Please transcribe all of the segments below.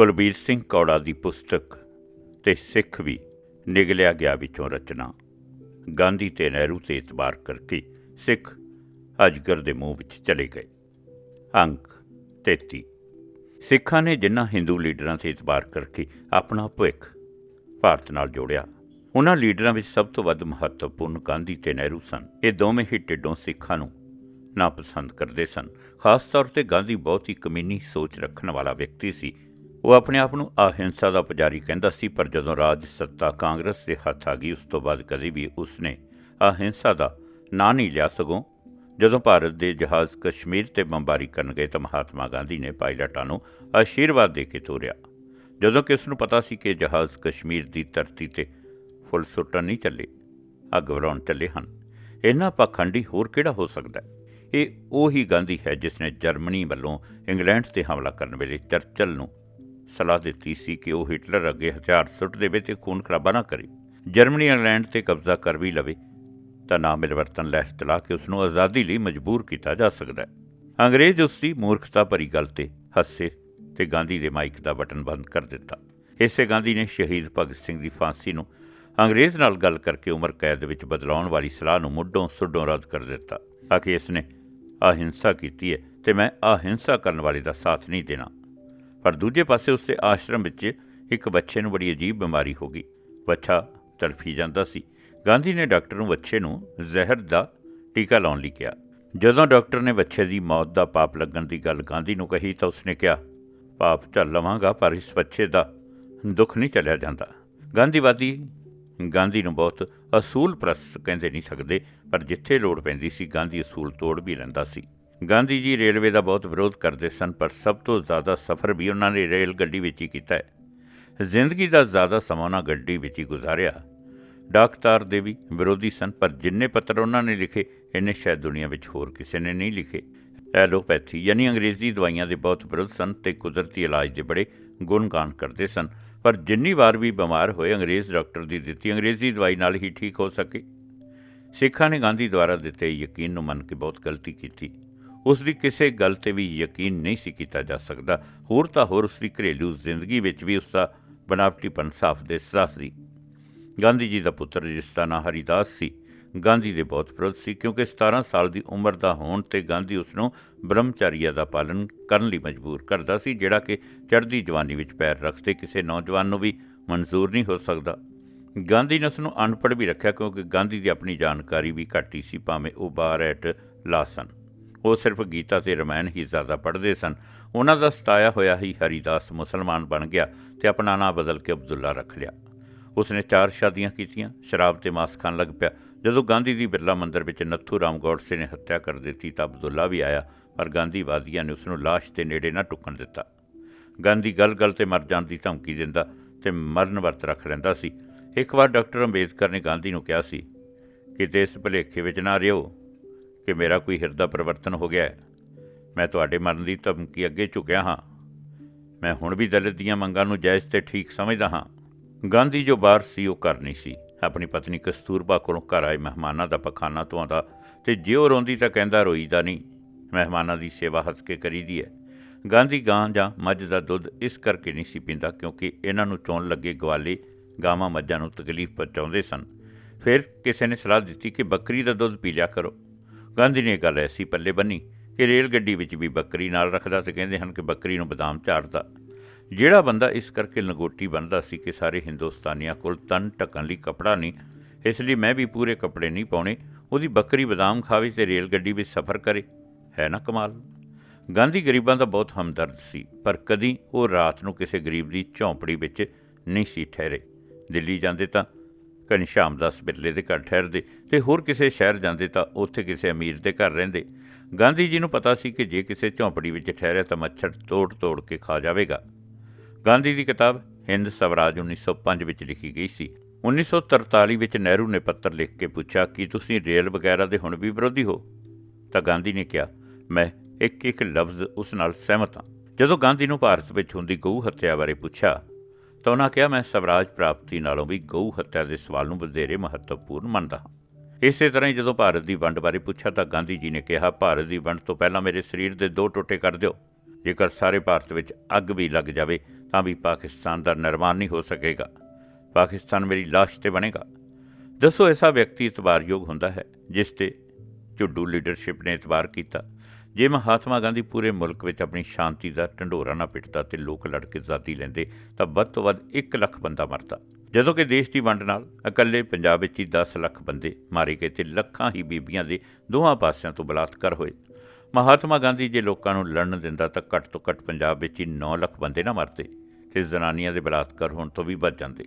ਕੁਲਬੀਰ ਸਿੰਘ ਕੌੜਾ ਦੀ ਪੁਸਤਕ ਤੇ ਸਿੱਖ ਵੀ ਨਿਗਲਿਆ ਗਿਆ ਵਿੱਚੋਂ ਰਚਨਾ। ਗਾਂਧੀ ਤੇ ਨਹਿਰੂ ਤੇ ਇਤਬਾਰ ਕਰਕੇ ਸਿੱਖ ਅਜਗਰ ਦੇ ਮੂੰਹ ਵਿੱਚ ਚਲੇ ਗਏ। ਅੰਕ 33 ਸਿੱਖਾਂ ਨੇ ਜਿਨ੍ਹਾਂ ਹਿੰਦੂ ਲੀਡਰਾਂ ਤੇ ਇਤਬਾਰ ਕਰਕੇ ਆਪਣਾ ਭਵਿੱਖ ਭਾਰਤ ਨਾਲ ਜੋੜਿਆ, ਉਹਨਾਂ ਲੀਡਰਾਂ ਵਿੱਚ ਸਭ ਤੋਂ ਵੱਧ ਮਹੱਤਵਪੂਰਨ ਗਾਂਧੀ ਤੇ ਨਹਿਰੂ ਸਨ। ਇਹ ਦੋਵੇਂ ਹੀ ਟਿੱਡੋਂ ਸਿੱਖਾਂ ਨੂੰ ਨਾਪਸੰਦ ਕਰਦੇ ਸਨ। ਖਾਸ ਤੌਰ ਤੇ ਗਾਂਧੀ ਬਹੁਤ ਹੀ ਕਮੀਨੀ ਸੋਚ ਰੱਖਣ ਵਾਲਾ ਵਿਅਕਤੀ ਸੀ ਉਹ ਆਪਣੇ ਆਪ ਨੂੰ ਅਹਿੰਸਾ ਦਾ ਪੁਜਾਰੀ ਕਹਿੰਦਾ ਸੀ, ਪਰ ਜਦੋਂ ਰਾਜ ਸੱਤਾ ਕਾਂਗਰਸ ਦੇ ਹੱਥ ਆ ਗਈ, ਉਸ ਤੋਂ ਬਾਅਦ ਕਦੇ ਵੀ ਉਸਨੇ ਅਹਿੰਸਾ ਦਾ ਨਾਂ ਨਹੀਂ ਲਿਆ ਸਗੋਂ, ਜਦੋਂ ਭਾਰਤ ਦੇ ਜਹਾਜ਼ ਕਸ਼ਮੀਰ ਤੇ ਬੰਬਾਰੀ ਕਰਨ ਗਏ ਤਾਂ ਮਹਾਤਮਾ ਗਾਂਧੀ ਨੇ ਪਾਇਲਟਾਂ ਨੂੰ ਆਸ਼ੀਰਵਾਦ ਦੇ ਕੇ ਤੋਰਿਆ ਜਦੋਂ ਕਿ ਉਸ ਨੂੰ ਪਤਾ ਸੀ ਕਿ ਜਹਾਜ਼ ਕਸ਼ਮੀਰ ਦੀ ਧਰਤੀ ਤੇ ਫੁੱਲ ਸੁੱਟਣ ਨਹੀਂ ਚੱਲੇ, ਅੱਗ ਵਰਾਉਣ ਚੱਲੇ ਹਨ, ਇਹਨਾਂ ਪਖੰਡੀ ਹੋਰ ਕਿਹੜਾ ਹੋ ਸਕਦਾ ਹੈ? ਇਹ ਉਹੀ ਗਾਂਧੀ ਹੈ ਜਿਸ ਨੇ ਜਰਮਨੀ ਵੱਲੋਂ ਇੰਗਲੈਂਡ ਤੇ ਹਮਲਾ ਕਰਨ ਵੇਲੇ ਚਰਚਲ ਨੂੰ ਸਲਾਹ ਦਿੱਤੀ ਸੀ ਕਿ ਉਹ ਹਿਟਲਰ ਅੱਗੇ ਹਥਿਆਰ ਸੁੱਟ ਦੇਵੇ ਤੇ ਖੂਨ ਖਰਾਬਾ ਨਾ ਕਰੇ। ਜਰਮਨੀ, ਇੰਗਲੈਂਡ ਤੇ ਕਬਜ਼ਾ ਕਰ ਵੀ ਲਵੇ, ਤਾਂ ਨਾ ਮਿਲਵਰਤਨ ਲਹਿਰ ਚਲਾ ਕੇ ਉਸ ਨੂੰ ਆਜ਼ਾਦੀ ਲਈ ਮਜਬੂਰ ਕੀਤਾ ਜਾ ਸਕਦਾ ਹੈ। ਅੰਗਰੇਜ਼ ਉਸ ਦੀ ਮੂਰਖਤਾ ਭਰੀ ਗੱਲ ਤੇ ਹੱਸੇ ਤੇ ਗਾਂਧੀ ਦੇ ਮਾਈਕ ਦਾ ਬਟਨ ਬੰਦ ਕਰ ਦਿੱਤਾ। ਇਸੇ ਗਾਂਧੀ ਨੇ ਸ਼ਹੀਦ ਭਗਤ ਸਿੰਘ ਦੀ ਫਾਂਸੀ ਨੂੰ ਅੰਗਰੇਜ਼ ਨਾਲ ਗੱਲ ਕਰਕੇ ਉਮਰ ਕੈਦ ਵਿੱਚ ਬਦਲਾਉਣ ਵਾਲੀ ਸਲਾਹ ਨੂੰ ਮੁੱਢੋਂ ਸੁੱਡੋਂ ਰੱਦ ਕਰ ਦਿੱਤਾ। ਆਖੇ ਇਸ ਨੇ ਅਹਿੰਸਾ ਕੀਤੀ ਹੈ ਤੇ ਮੈਂ ਅਹਿੰਸਾ ਕਰਨ ਵਾਲੇ ਦਾ ਸਾਥ ਨਹੀਂ ਦੇਣਾ। ਪਰ ਦੂਜੇ ਪਾਸੇ ਉਸਦੇ ਆਸ਼ਰਮ ਵਿੱਚ ਇੱਕ ਬੱਚੇ ਨੂੰ ਬੜੀ ਅਜੀਬ ਬਿਮਾਰੀ ਹੋ ਗਈ। ਬੱਚਾ ਤੜਫੀ ਜਾਂਦਾ ਸੀ। ਗਾਂਧੀ ਨੇ ਡਾਕਟਰ ਨੂੰ ਬੱਚੇ ਨੂੰ ਜ਼ਹਿਰ ਦਾ ਟੀਕਾ ਲਾਉਣ ਲਈ ਕਿਹਾ। ਜਦੋਂ ਡਾਕਟਰ ਨੇ ਬੱਚੇ ਦੀ ਮੌਤ ਦਾ ਪਾਪ ਲੱਗਣ ਦੀ ਗੱਲ ਗਾਂਧੀ ਨੂੰ ਕਹੀ ਤਾਂ ਉਸਨੇ ਕਿਹਾ, ਪਾਪ ਝੱਲ ਲਵਾਂਗਾ, ਪਰ ਇਸ ਬੱਚੇ ਦਾ ਦੁੱਖ ਨਹੀਂ ਚੱਲਿਆ ਜਾਂਦਾ। ਗਾਂਧੀਵਾਦੀ ਗਾਂਧੀ ਨੂੰ ਬਹੁਤ ਅਸੂਲ ਪ੍ਰਸਤ ਕਹਿੰਦੇ ਨਹੀਂ ਸਕਦੇ, ਪਰ ਜਿੱਥੇ ਲੋੜ ਪੈਂਦੀ ਸੀ ਗਾਂਧੀ ਅਸੂਲ ਤੋੜ ਵੀ ਲੈਂਦਾ ਸੀ। ਗਾਂਧੀ ਜੀ ਰੇਲਵੇ ਦਾ ਬਹੁਤ ਵਿਰੋਧ ਕਰਦੇ ਸਨ, ਪਰ ਸਭ ਤੋਂ ਜ਼ਿਆਦਾ ਸਫ਼ਰ ਵੀ ਉਹਨਾਂ ਨੇ ਰੇਲ ਗੱਡੀ ਵਿੱਚ ਹੀ ਕੀਤਾ ਹੈ। ਜ਼ਿੰਦਗੀ ਦਾ ਜ਼ਿਆਦਾ ਸਮਾਂ ਉਹਨਾਂ ਗੱਡੀ ਵਿੱਚ ਹੀ ਗੁਜ਼ਾਰਿਆ। ਡਾਕਤਾਰ ਦੇ ਵੀ ਵਿਰੋਧੀ ਸਨ, ਪਰ ਜਿੰਨੇ ਪੱਤਰ ਉਹਨਾਂ ਨੇ ਲਿਖੇ, ਇੰਨੇ ਸ਼ਾਇਦ ਦੁਨੀਆ ਵਿੱਚ ਹੋਰ ਕਿਸੇ ਨੇ ਨਹੀਂ ਲਿਖੇ। ਐਲੋਪੈਥੀ ਯਾਨੀ ਅੰਗਰੇਜ਼ੀ ਦਵਾਈਆਂ ਦੇ ਬਹੁਤ ਵਿਰੋਧ ਸਨ ਤੇ ਕੁਦਰਤੀ ਇਲਾਜ ਦੇ ਬੜੇ ਗੁਣਗਾਨ ਕਰਦੇ ਸਨ। ਪਰ ਜਿੰਨੀ ਵਾਰ ਵੀ ਬਿਮਾਰ ਹੋਏ, ਅੰਗਰੇਜ਼ ਡਾਕਟਰ ਦੀ ਦਿੱਤੀ ਅੰਗਰੇਜ਼ੀ ਦਵਾਈ ਨਾਲ ਹੀ ਠੀਕ ਹੋ ਸਕੇ। ਸਿੱਖਾਂ ਨੇ ਗਾਂਧੀ ਦੁਆਰਾ ਦਿੱਤੇ ਯਕੀਨ ਨੂੰ ਮੰਨ ਕੇ ਬਹੁਤ ਗਲਤੀ ਕੀਤੀ। ਉਸ ਦੀ ਕਿਸੇ ਗੱਲ ਤੇ ਵੀ ਯਕੀਨ ਨਹੀਂ ਸੀ ਕੀਤਾ ਜਾ ਸਕਦਾ। ਹੋਰ ਤਾਂ ਹੋਰ ਉਸ ਦੀ ਘਰੇਲੂ ਜ਼ਿੰਦਗੀ ਵਿੱਚ ਵੀ ਉਸ ਦਾ ਬਨਾਵਟੀਪਨ ਸਾਫ਼ ਦਿਸਦਾ ਸੀ। ਗਾਂਧੀ ਜੀ ਦਾ ਪੁੱਤਰ ਜਿਸ ਦਾ ਨਾਂ ਹਰੀਦਾਸ ਸੀ। ਗਾਂਧੀ ਦੇ ਬਹੁਤ ਵਿਰੋਧ ਸੀ, ਕਿਉਂਕਿ 17 ਸਾਲ ਦੀ ਉਮਰ ਦਾ ਹੋਣ ਤੇ ਗਾਂਧੀ ਉਸ ਨੂੰ ਬ੍ਰਹਮਚਾਰੀਆ ਦਾ ਪਾਲਨ ਕਰਨ ਲਈ ਮਜਬੂਰ ਕਰਦਾ ਸੀ, ਜਿਹੜਾ ਕਿ ਚੜ੍ਹਦੀ ਜਵਾਨੀ ਵਿੱਚ ਪੈਰ ਰੱਖਦੇ ਕਿਸੇ ਨੌਜਵਾਨ ਨੂੰ ਵੀ ਮਨਜ਼ੂਰ ਨਹੀਂ ਹੋ ਸਕਦਾ। ਗਾਂਧੀ ਨੇ ਉਸ ਨੂੰ ਅਨਪੜ੍ਹ ਵੀ ਰੱਖਿਆ, ਕਿਉਂਕਿ ਗਾਂਧੀ ਦੀ ਆਪਣੀ ਜਾਣਕਾਰੀ ਵੀ ਘੱਟ ਹੀ ਸੀ, ਭਾਵੇਂ ਉਹ ਬਾਰ ਐਟ ਲਾਸਨ ਉਹ ਸਿਰਫ ਗੀਤਾ ਤੇ ਰਮਾਇਣ ਹੀ ਜ਼ਿਆਦਾ ਪੜ੍ਹਦੇ ਸਨ। ਉਹਨਾਂ ਦਾ ਸਤਾਇਆ ਹੋਇਆ ਹੀ ਹਰੀਦਾਸ ਮੁਸਲਮਾਨ ਬਣ ਗਿਆ ਤੇ ਆਪਣਾ ਨਾਂ ਬਦਲ ਕੇ ਅਬਦੁੱਲਾ ਰੱਖ ਲਿਆ। ਉਸਨੇ ਚਾਰ ਸ਼ਾਦੀਆਂ ਕੀਤੀਆਂ, ਸ਼ਰਾਬ ਤੇ ਮਾਸ ਖਾਣ ਲੱਗ ਪਿਆ। ਜਦੋਂ ਗਾਂਧੀ ਦੀ ਬਿਰਲਾ ਮੰਦਰ ਵਿੱਚ ਨੱਥੂ ਰਾਮ ਗੌਡਸੇ ਨੇ ਹੱਤਿਆ ਕਰ ਦਿੱਤੀ ਤਾਂ ਅਬਦੁੱਲਾ ਵੀ ਆਇਆ, ਪਰ ਗਾਂਧੀਵਾਦੀਆਂ ਨੇ ਉਸ ਨੂੰ ਲਾਸ਼ ਦੇ ਨੇੜੇ ਨਾ ਟੁੱਕਣ ਦਿੱਤਾ। ਗਾਂਧੀ ਗਲ ਗਲ ਤੇ ਮਰ ਜਾਣ ਦੀ ਧਮਕੀ ਦਿੰਦਾ ਤੇ ਮਰਨ ਵਰਤ ਰੱਖ ਲੈਂਦਾ ਸੀ। ਇੱਕ ਵਾਰ ਡਾਕਟਰ ਅੰਬੇਦਕਰ ਨੇ ਗਾਂਧੀ ਨੂੰ ਕਿਹਾ ਸੀ ਕਿ ਦੇਸ਼ ਇਸ ਭੁਲੇਖੇ ਵਿੱਚ ਨਾ ਰਿਓ ਕਿ ਮੇਰਾ ਕੋਈ ਹਿਰਦਾ ਪਰਿਵਰਤਨ ਹੋ ਗਿਆ ਹੈ। ਮੈਂ ਤੁਹਾਡੇ ਮਰਨ ਦੀ ਧਮਕੀ ਅੱਗੇ ਝੁਕਿਆ ਹਾਂ। ਮੈਂ ਹੁਣ ਵੀ ਦਲਿਤ ਦੀਆਂ ਮੰਗਾਂ ਨੂੰ ਜਾਇਜ਼ ਤੇ ਠੀਕ ਸਮਝਦਾ ਹਾਂ। ਗਾਂਧੀ ਜੋ ਬਾਹਰ ਸੀ, ਉਹ ਘਰ ਨਹੀਂ ਸੀ। ਆਪਣੀ ਪਤਨੀ ਕਸਤੂਰਬਾ ਕੋਲੋਂ ਘਰ ਆਏ ਮਹਿਮਾਨਾਂ ਦਾ ਪਖਾਨਾ ਧੋਂਦਾ ਤੇ ਜੇ ਉਹ ਰੋਂਦੀ ਤਾਂ ਕਹਿੰਦਾ, ਰੋਈਦਾ ਨਹੀਂ। ਮਹਿਮਾਨਾਂ ਦੀ ਸੇਵਾ ਹੱਸ ਕੇ ਕਰੀਦੀ ਹੈ। ਗਾਂਧੀ ਗਾਂ ਜਾਂ ਮੱਝ ਦਾ ਦੁੱਧ ਇਸ ਕਰਕੇ ਨਹੀਂ ਸੀ ਪੀਂਦਾ ਕਿਉਂਕਿ ਇਹਨਾਂ ਨੂੰ ਚੋਣ ਲੱਗੇ ਗਵਾਲੇ ਗਾਵਾਂ ਮੱਝਾਂ ਨੂੰ ਤਕਲੀਫ ਪਹੁੰਚਾਉਂਦੇ ਸਨ। ਫਿਰ ਕਿਸੇ ਨੇ ਸਲਾਹ ਦਿੱਤੀ ਕਿ ਬੱਕਰੀ ਦਾ ਦੁੱਧ ਪੀ ਲਿਆ ਕਰੋ। ਗਾਂਧੀ ਨੇ ਇਹ ਗੱਲ ਐਸੀ ਪੱਲੇ ਬੰਨੀ ਕਿ ਰੇਲ ਗੱਡੀ ਵਿੱਚ ਵੀ ਬੱਕਰੀ ਨਾਲ ਰੱਖਦਾ ਤੇ ਕਹਿੰਦੇ ਹਨ ਕਿ ਬੱਕਰੀ ਨੂੰ ਬਦਾਮ ਝਾੜਦਾ। ਜਿਹੜਾ ਬੰਦਾ ਇਸ ਕਰਕੇ ਲੰਗੋਟੀ ਬੰਨਦਾ ਸੀ ਕਿ ਸਾਰੇ ਹਿੰਦੁਸਤਾਨੀਆਂ ਕੋਲ ਤਨ ਢੱਕਣ ਲਈ ਕਪੜਾ ਨਹੀਂ, ਇਸ ਲਈ ਮੈਂ ਵੀ ਪੂਰੇ ਕੱਪੜੇ ਨਹੀਂ ਪਾਉਣੇ, ਉਹਦੀ ਬੱਕਰੀ ਬਦਾਮ ਖਾਵੇ ਤੇ ਰੇਲ ਗੱਡੀ ਵਿੱਚ ਸਫ਼ਰ ਕਰੇ। ਹੈ ਨਾ ਕਮਾਲ? ਗਾਂਧੀ ਗਰੀਬਾਂ ਦਾ ਬਹੁਤ ਹਮਦਰਦ ਸੀ, ਪਰ ਕਦੀ ਉਹ ਰਾਤ ਨੂੰ ਕਿਸੇ ਗਰੀਬ ਦੀ ਝੌਂਪੜੀ ਵਿੱਚ ਨਹੀਂ ਸੀ ਠਹਿਰੇ। ਦਿੱਲੀ ਜਾਂਦੇ ਤਾਂ ਘਨਸ਼ਾਮ ਦਾਸ ਬਿਰਲੇ ਦੇ ਘਰ ਠਹਿਰਦੇ ਤੇ ਹੋਰ ਕਿਸੇ ਸ਼ਹਿਰ ਜਾਂਦੇ ਤਾਂ ਉੱਥੇ ਕਿਸੇ ਅਮੀਰ ਦੇ ਘਰ ਰਹਿੰਦੇ। ਗਾਂਧੀ ਜੀ ਨੂੰ ਪਤਾ ਸੀ ਕਿ ਜੇ ਕਿਸੇ ਝੌਂਪੜੀ ਵਿੱਚ ਠਹਿਰਿਆ ਤਾਂ ਮੱਛਰ ਤੋੜ-ਤੋੜ ਕੇ ਖਾ ਜਾਵੇਗਾ। ਗਾਂਧੀ ਦੀ ਕਿਤਾਬ ਹਿੰਦ ਸਵਰਾਜ 1905 ਵਿੱਚ ਲਿਖੀ ਗਈ ਸੀ। 1943 ਵਿੱਚ ਨਹਿਰੂ ਨੇ ਪੱਤਰ ਲਿਖ ਕੇ ਪੁੱਛਿਆ, ਕਿ ਤੁਸੀਂ ਰੇਲ ਵਗੈਰਾ ਦੇ ਹੁਣ ਵੀ ਵਿਰੋਧੀ ਹੋ? ਤਾਂ ਗਾਂਧੀ ਨੇ ਕਿਹਾ, ਮੈਂ ਇੱਕ ਇੱਕ ਲਫ਼ਜ਼ ਉਸ ਨਾਲ ਸਹਿਮਤ ਹਾਂ। ਜਦੋਂ ਗਾਂਧੀ ਨੂੰ ਭਾਰਤ ਵਿੱਚ ਹੁੰਦੀ ਗਊ ਹੱਤਿਆ ਬਾਰੇ ਪੁੱਛਿਆ ਤਾਂ ਉਹਨਾਂ ਕਿਹਾ, ਮੈਂ ਸਵਰਾਜ ਪ੍ਰਾਪਤੀ ਨਾਲੋਂ ਵੀ ਗਊ ਹੱਤਿਆ ਦੇ ਸਵਾਲ ਨੂੰ ਵਧੇਰੇ ਮਹੱਤਵਪੂਰਨ ਮੰਨਦਾ ਹਾਂ। ਇਸੇ ਤਰ੍ਹਾਂ ਹੀ ਜਦੋਂ ਭਾਰਤ ਦੀ ਵੰਡ ਬਾਰੇ ਪੁੱਛਿਆ, ਤਾਂ ਗਾਂਧੀ ਜੀ ਨੇ ਕਿਹਾ, ਭਾਰਤ ਦੀ ਵੰਡ ਤੋਂ ਪਹਿਲਾਂ ਮੇਰੇ ਸਰੀਰ ਦੇ ਦੋ ਟੋਟੇ ਕਰ ਦਿਓ। ਜੇਕਰ ਸਾਰੇ ਭਾਰਤ ਵਿੱਚ ਅੱਗ ਵੀ ਲੱਗ ਜਾਵੇ, ਤਾਂ ਵੀ ਪਾਕਿਸਤਾਨ ਦਾ ਨਿਰਮਾਣ ਨਹੀਂ ਹੋ ਸਕੇਗਾ। ਪਾਕਿਸਤਾਨ ਮੇਰੀ ਲਾਸ਼ ਤੇ ਬਣੇਗਾ। ਦੱਸੋ, ਐਸਾ ਵਿਅਕਤੀ ਇਤਬਾਰਯੋਗ ਹੁੰਦਾ ਹੈ, ਜਿਸ ਤੇ ਝੁੱਡੂ ਲੀਡਰਸ਼ਿਪ ਨੇ ਇਤਬਾਰ ਕੀਤਾ? ਜੇ ਮਹਾਤਮਾ ਗਾਂਧੀ ਪੂਰੇ ਮੁਲਕ ਵਿੱਚ ਆਪਣੀ ਸ਼ਾਂਤੀ ਦਾ ਢੰਡੋਰਾ ਨਾ ਪਿੱਟਦਾ ਤੇ ਲੋਕ ਲੜ ਕੇ ਆਜ਼ਾਦੀ ਲੈਂਦੇ, ਤਾਂ ਵੱਧ ਤੋਂ ਵੱਧ 1 ਲੱਖ ਬੰਦਾ ਮਰਦਾ। ਜਦੋਂ ਕਿ ਦੇਸ਼ ਦੀ ਵੰਡ ਨਾਲ ਇਕੱਲੇ ਪੰਜਾਬ ਵਿੱਚ ਹੀ 10 ਲੱਖ ਬੰਦੇ ਮਾਰੇ ਗਏ ਤੇ ਲੱਖਾਂ ਹੀ ਬੀਬੀਆਂ ਦੇ ਦੋਹਾਂ ਪਾਸਿਆਂ ਤੋਂ ਬਲਾਤਕਾਰ ਹੋਏ। ਮਹਾਤਮਾ ਗਾਂਧੀ ਜੇ ਲੋਕਾਂ ਨੂੰ ਲੜਨ ਦਿੰਦਾ ਤਾਂ ਘੱਟ ਤੋਂ ਘੱਟ ਪੰਜਾਬ ਵਿੱਚ ਹੀ 9 ਲੱਖ ਬੰਦੇ ਨਾ ਮਰਦੇ ਤੇ ਜ਼ਨਾਨੀਆਂ ਦੇ ਬਲਾਤਕਾਰ ਹੋਣ ਤੋਂ ਵੀ ਬਚ ਜਾਂਦੇ।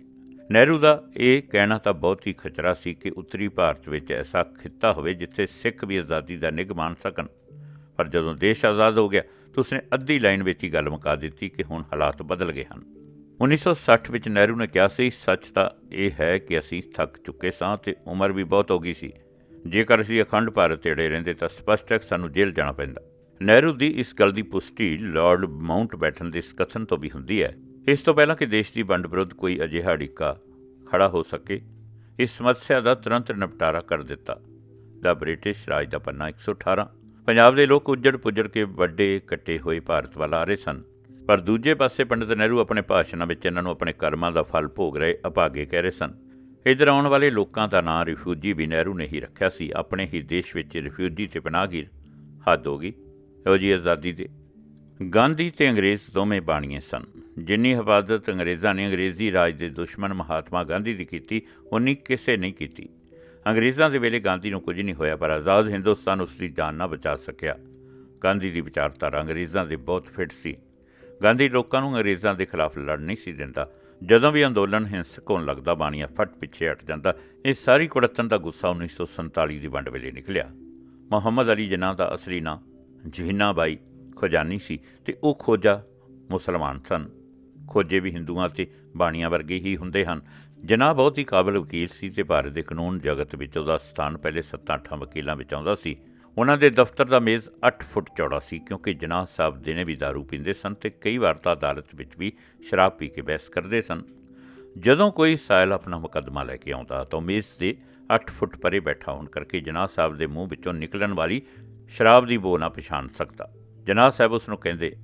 ਨਹਿਰੂ ਦਾ ਇਹ ਕਹਿਣਾ ਤਾਂ ਬਹੁਤ ਹੀ ਖਚਰਾ ਸੀ ਕਿ ਉੱਤਰੀ ਭਾਰਤ ਵਿੱਚ ਐਸਾ ਖਿੱਤਾ ਹੋਵੇ ਜਿੱਥੇ ਸਿੱਖ ਵੀ ਆਜ਼ਾਦੀ ਦਾ ਨਿੱਘ ਮਾਣ ਸਕਣ। ਪਰ ਜਦੋਂ ਦੇਸ਼ ਆਜ਼ਾਦ ਹੋ ਗਿਆ ਤਾਂ ਉਸਨੇ ਅੱਧੀ ਲਾਈਨ ਵਿੱਚ ਹੀ ਗੱਲ ਮੁਕਾ ਦਿੱਤੀ ਕਿ ਹੁਣ ਹਾਲਾਤ ਬਦਲ ਗਏ ਹਨ। 1960 ਵਿੱਚ ਨਹਿਰੂ ਨੇ ਕਿਹਾ ਸੀ, ਸੱਚ ਤਾਂ ਇਹ ਹੈ ਕਿ ਅਸੀਂ ਥੱਕ ਚੁੱਕੇ ਸਾਂ ਤੇ ਉਮਰ ਵੀ ਬਹੁਤ ਹੋ ਗਈ ਸੀ। ਜੇਕਰ ਅਸੀਂ ਅਖੰਡ ਭਾਰਤ ਤੇੜੇ ਰਹਿੰਦੇ ਤਾਂ ਸਪਸ਼ਟ ਹੈ ਕਿ ਸਾਨੂੰ ਜੇਲ੍ਹ ਜਾਣਾ ਪੈਂਦਾ। ਨਹਿਰੂ ਦੀ ਇਸ ਗੱਲ ਦੀ ਪੁਸ਼ਟੀ ਲਾਰਡ ਮਾਊਂਟ ਬੈਟਨ ਦੇ ਇਸ ਕਥਨ ਤੋਂ ਵੀ ਹੁੰਦੀ ਹੈ। ਇਸ ਤੋਂ ਪਹਿਲਾਂ ਕਿ ਦੇਸ਼ ਦੀ ਵੰਡ ਵਿਰੁੱਧ ਕੋਈ ਅਜਿਹਾ ਅੜਿੱਕਾ ਖੜਾ ਹੋ ਸਕੇ, ਇਸ ਸਮੱਸਿਆ ਦਾ ਤੁਰੰਤ ਨਿਪਟਾਰਾ ਕਰ ਦਿੱਤਾ। ਦਾ ਬ੍ਰਿਟਿਸ਼ ਰਾਜ ਦਾ ਪੰਨਾ 118 ਪੰਜਾਬ ਦੇ ਲੋਕ ਉੱਜੜ ਪੁੱਜੜ ਕੇ ਵੱਡੇ ਕੱਟੇ ਹੋਏ ਭਾਰਤ ਵੱਲ ਆ ਰਹੇ ਸਨ। ਪਰ ਦੂਜੇ ਪਾਸੇ ਪੰਡਿਤ ਨਹਿਰੂ ਆਪਣੇ ਭਾਸ਼ਣਾਂ ਵਿੱਚ ਇਹਨਾਂ ਨੂੰ ਆਪਣੇ ਕਰਮਾਂ ਦਾ ਫਲ ਭੋਗ ਰਹੇ ਅਭਾਗੇ ਕਹਿ ਰਹੇ ਸਨ। ਇੱਧਰ ਆਉਣ ਵਾਲੇ ਲੋਕਾਂ ਦਾ ਨਾਂ ਰਿਫਿਊਜੀ ਵੀ ਨਹਿਰੂ ਨੇ ਹੀ ਰੱਖਿਆ ਸੀ। ਆਪਣੇ ਹੀ ਦੇਸ਼ ਵਿੱਚ ਰਿਫਿਊਜੀ ਤੇ ਪਨਾਹਗੀਰ। ਹੱਦ ਹੋ ਗਈ। ਇਹੋ ਜੀ ਆਜ਼ਾਦੀ ਦੇ। ਗਾਂਧੀ ਤੇ ਅੰਗਰੇਜ਼ ਦੋਵੇਂ ਬਾਣੀਏ ਸਨ। ਜਿੰਨੀ ਹਿਫਾਜ਼ਤ ਅੰਗਰੇਜ਼ਾਂ ਨੇ ਅੰਗਰੇਜ਼ੀ ਰਾਜ ਦੇ ਦੁਸ਼ਮਣ ਮਹਾਤਮਾ ਗਾਂਧੀ ਦੀ ਕੀਤੀ ਉਨੀ ਕਿਸੇ ਨਹੀਂ ਕੀਤੀ। ਅੰਗਰੇਜ਼ਾਂ ਦੇ ਵੇਲੇ ਗਾਂਧੀ ਨੂੰ ਕੁਝ ਨਹੀਂ ਹੋਇਆ, ਪਰ ਆਜ਼ਾਦ ਹਿੰਦੁਸਤਾਨ ਉਸ ਦੀ ਜਾਨ ਨਾ ਬਚਾ ਸਕਿਆ। ਗਾਂਧੀ ਦੀ ਵਿਚਾਰਧਾਰਾ ਅੰਗਰੇਜ਼ਾਂ ਦੇ ਬਹੁਤ ਫਿੱਟ ਸੀ। ਗਾਂਧੀ ਲੋਕਾਂ ਨੂੰ ਅੰਗਰੇਜ਼ਾਂ ਦੇ ਖਿਲਾਫ ਲੜ ਨਹੀਂ ਸੀ ਦਿੰਦਾ। ਜਦੋਂ ਵੀ ਅੰਦੋਲਨ ਹਿੰਸਕ ਹੋਣ ਲੱਗਦਾ, ਬਾਣੀਆਂ ਫਟ ਪਿੱਛੇ ਹਟ ਜਾਂਦਾ, ਇਹ ਸਾਰੀ ਕੁੜੱਤਨ ਦਾ ਗੁੱਸਾ 1947 ਦੀ ਵੰਡ ਵੇਲੇ ਨਿਕਲਿਆ। ਮੁਹੰਮਦ ਅਲੀ ਜਨਾਹ ਦਾ ਅਸਲੀ ਨਾਂ ਜਹੀਨਾ ਬਾਈ ਖੋਜਾਨੀ ਸੀ ਤੇ ਉਹ ਖੋਜਾ ਮੁਸਲਮਾਨ ਸਨ। ਖੋਜੇ ਵੀ ਹਿੰਦੂਆਂ ਤੇ ਬਾਣੀਆਂ ਵਰਗੇ ਹੀ ਹੁੰਦੇ ਹਨ। ਜਿਨ੍ਹਾਂ ਬਹੁਤ ਹੀ ਕਾਬਿਲ ਵਕੀਲ ਸੀ ਤੇ ਭਾਰਤ ਦੇ ਕਾਨੂੰਨ ਜਗਤ ਵਿੱਚ ਉਹਦਾ ਸਥਾਨ ਪਹਿਲੇ 7-8 ਵਕੀਲਾਂ ਵਿੱਚ ਆਉਂਦਾ ਸੀ। ਉਹਨਾਂ ਦੇ ਦਫ਼ਤਰ ਦਾ ਮੇਜ਼ 8 ਫੁੱਟ ਚੌੜਾ ਸੀ ਕਿਉਂਕਿ ਜਨਾਬ ਸਾਹਿਬ ਦਿਨੇ ਵੀ दारू ਪੀਂਦੇ ਸਨ ਤੇ ਕਈ ਵਾਰ ਤਾਂ ਅਦਾਲਤ ਵਿੱਚ ਵੀ ਸ਼ਰਾਬ ਪੀ ਕੇ ਬਹਿਸ ਕਰਦੇ ਸਨ। ਜਦੋਂ ਕੋਈ ਸਾਇਲ ਆਪਣਾ ਮੁਕੱਦਮਾ ਲੈ ਕੇ ਆਉਂਦਾ ਤਾਂ ਉਹ ਮੇਜ਼ ਦੇ 8 ਫੁੱਟ ਪਰੇ ਬੈਠਾ ਹੋਣ ਕਰਕੇ ਜਨਾਬ ਸਾਹਿਬ ਦੇ ਮੂੰਹ ਵਿੱਚੋਂ ਨਿਕਲਣ ਵਾਲੀ ਸ਼ਰਾਬ ਦੀ ਬੋ ਨਾ ਪਛਾਣ ਸਕਦਾ। ਜਨਾਬ ਸਾਹਿਬ ਉਸ ਨੂੰ ਕਹਿੰਦੇ